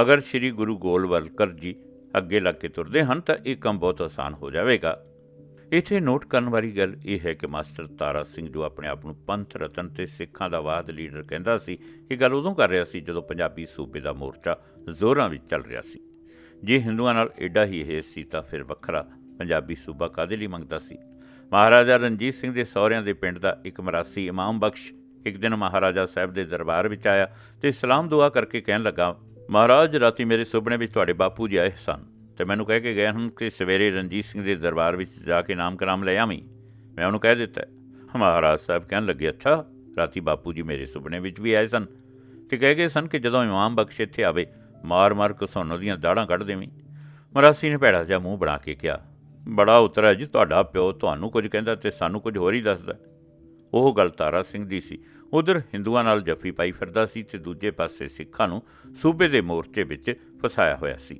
ਅਗਰ ਸ੍ਰੀ ਗੁਰੂ ਗੋਲਵਲਕਰ ਜੀ ਅੱਗੇ ਲੱਗ ਕੇ ਤੁਰਦੇ ਹਨ ਤਾਂ ਇਹ ਕੰਮ ਬਹੁਤ ਆਸਾਨ ਹੋ ਜਾਵੇਗਾ। ਇੱਥੇ ਨੋਟ ਕਰਨ ਵਾਲੀ ਗੱਲ ਇਹ ਹੈ ਕਿ ਮਾਸਟਰ ਤਾਰਾ ਸਿੰਘ ਜੋ ਆਪਣੇ ਆਪ ਨੂੰ ਪੰਥ, ਰਤਨ ਤੇ ਸਿੱਖਾਂ ਦਾ ਵਾਦ ਲੀਡਰ ਕਹਿੰਦਾ ਸੀ, ਇਹ ਗੱਲ ਉਦੋਂ ਕਰ ਰਿਹਾ ਸੀ ਜਦੋਂ ਪੰਜਾਬੀ ਸੂਬੇ ਦਾ ਮੋਰਚਾ ਜ਼ੋਰਾਂ ਵਿੱਚ ਚੱਲ ਰਿਹਾ ਸੀ। ਜੇ ਹਿੰਦੂਆਂ ਨਾਲ ਐਡਾ ਹੀ ਇਹ ਸੀ ਤਾਂ ਫਿਰ ਵੱਖਰਾ ਪੰਜਾਬੀ ਸੂਬਾ ਕਾਦੇ ਲਈ ਮੰਗਦਾ ਸੀ? ਮਹਾਰਾਜਾ ਰਣਜੀਤ ਸਿੰਘ ਦੇ ਸਹੁਰਿਆਂ ਦੇ ਪਿੰਡ ਦਾ ਇੱਕ ਮਰਾਸੀ ਇਮਾਮ ਬਖਸ਼ ਇੱਕ ਦਿਨ ਮਹਾਰਾਜਾ ਸਾਹਿਬ ਦੇ ਦਰਬਾਰ ਵਿੱਚ ਆਇਆ ਤੇ ਸਲਾਮ ਦੁਆ ਕਰਕੇ ਕਹਿਣ ਲੱਗਾ, ਮਹਾਰਾਜ, ਰਾਤੀ ਮੇਰੇ ਸੁਪਨੇ ਵਿੱਚ ਤੁਹਾਡੇ ਬਾਪੂ ਜੀ ਆਏ ਸਨ। ਤੇ ਮੈਨੂੰ ਕਹਿ ਕੇ ਗਏ ਹਨ ਕਿ ਸਵੇਰੇ ਰਣਜੀਤ ਸਿੰਘ ਦੇ ਦਰਬਾਰ ਵਿੱਚ ਜਾ ਕੇ ਨਾਮ ਕਰਾਮ ਲੈ ਆਵੀਂ। ਮੈਂ ਉਹਨੂੰ ਕਹਿ ਦਿੱਤਾ ਹੈ। ਮਹਾਰਾਜ ਸਾਹਿਬ ਕਹਿਣ ਲੱਗੇ, ਅੱਛਾ, ਰਾਤੀ ਬਾਪੂ ਜੀ ਮੇਰੇ ਸੁਪਨੇ ਵਿੱਚ ਵੀ ਆਏ ਸਨ। ਤੇ ਕਹਿ ਗਏ ਸਨ ਕਿ ਜਦੋਂ ਇਮਾਮ ਬਖਸ਼ ਇੱਥੇ ਆਵੇ, ਮਾਰ-ਮਾਰ ਕਸੋਨੋ ਉਹਦੀਆਂ ਦਾੜਾਂ ਕੱਢ ਦੇਵੀਂ। ਮਰਾਸੀ ਨੇ ਭੈੜਾ ਜਿਹਾ ਮੂੰਹ ਬਣਾ ਕੇ ਕਿਹਾ, ਬੜਾ ਉਤਰਾ ਜੀ, ਤੁਹਾਡਾ ਪਿਓ ਤੁਹਾਨੂੰ ਕੁਝ ਕਹਿੰਦਾ ਤੇ ਸਾਨੂੰ ਕੁਝ ਹੋਰ ਹੀ ਦੱਸਦਾ ਉਹ ਗੱਲ ਤਾਰਾ ਸਿੰਘ ਦੀ ਸੀ। ਉਧਰ ਹਿੰਦੂਆਂ ਨਾਲ ਜੱਫੀ ਪਾਈ ਫਿਰਦਾ ਸੀ ਤੇ ਦੂਜੇ ਪਾਸੇ ਸਿੱਖਾਂ ਨੂੰ ਸੂਬੇ ਦੇ ਮੋਰਚੇ ਵਿੱਚ ਫਸਾਇਆ ਹੋਇਆ ਸੀ।